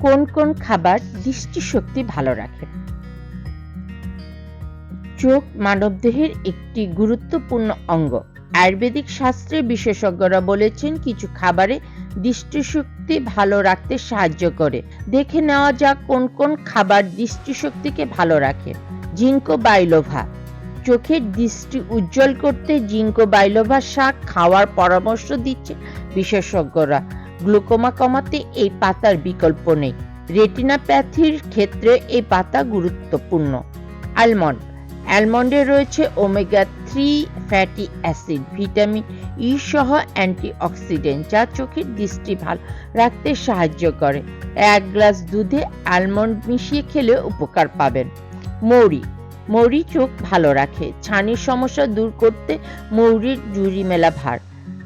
কোন কোন খাবার দৃষ্টিশক্তি ভালো রাখে? চোখ মানবদেহের একটি গুরুত্বপূর্ণ অঙ্গ। আয়ুর্বেদিক শাস্ত্রে বিশেষজ্ঞরা বলেছেন, কিছু খাবারে দৃষ্টিশক্তি ভালো রাখতে সাহায্য করে। দেখে নেওয়া যাক কোন কোন খাবার দৃষ্টিশক্তিকে ভালো রাখে। Ginkgo biloba. চোখের দৃষ্টি উজ্জ্বল করতে জিঙ্কো বাইলোভা শাক খাওয়ার পরামর্শ দিচ্ছে বিশেষজ্ঞরা। গ্লুকোমা কমাতে এই পাতার বিকল্প নেই। রেটিনাপ্যাথির ক্ষেত্রে এই পাতা গুরুত্বপূর্ণ। আলমন্ড অ্যালমন্ডে রয়েছে omega three fatty acid, vitamin E সহ অ্যান্টিঅক্সিডেন্ট, যা চোখের দৃষ্টি ভালো রাখতে সাহায্য করে। এক গ্লাস দুধে আলমন্ড মিশিয়ে খেলে উপকার পাবেন। মৌরি। মৌরি চোখ ভালো রাখে। ছানির সমস্যা দূর করতে মৌরির জুড়ি মেলা ভার।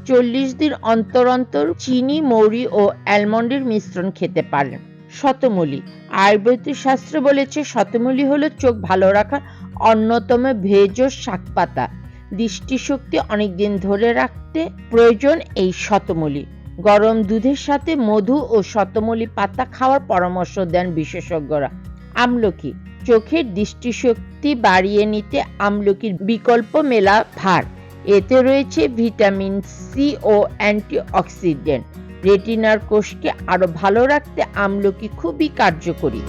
চল্লিশ দিন অন্তর অন্তর চিনি, মৌরি ও অ্যালমন্ডের মিশ্রণ খেতে পারেন। শতমূলি। আয়ুর্বেদিক শাস্ত্র বলেছে, শতমূলি হলো চোখ ভালো রাখার অন্যতম ভেষজ শাকপাতা। দৃষ্টিশক্তি অনেকদিন ধরে রাখতে প্রয়োজন এই শতমূলি। গরম দুধের সাথে মধু ও শতমূলি পাতা খাওয়ার পরামর্শ দেন বিশেষজ্ঞরা। আমলকি। চোখের দৃষ্টিশক্তি বাড়িয়ে নিতে আমলকির বিকল্প মেলা ভার। এতে রয়েছে ভিটামিন সি ও অ্যান্টিঅক্সিডেন্ট। রেটিনার কোষকে আরও ভালো রাখতে আমলকি খুবই কার্যকরী।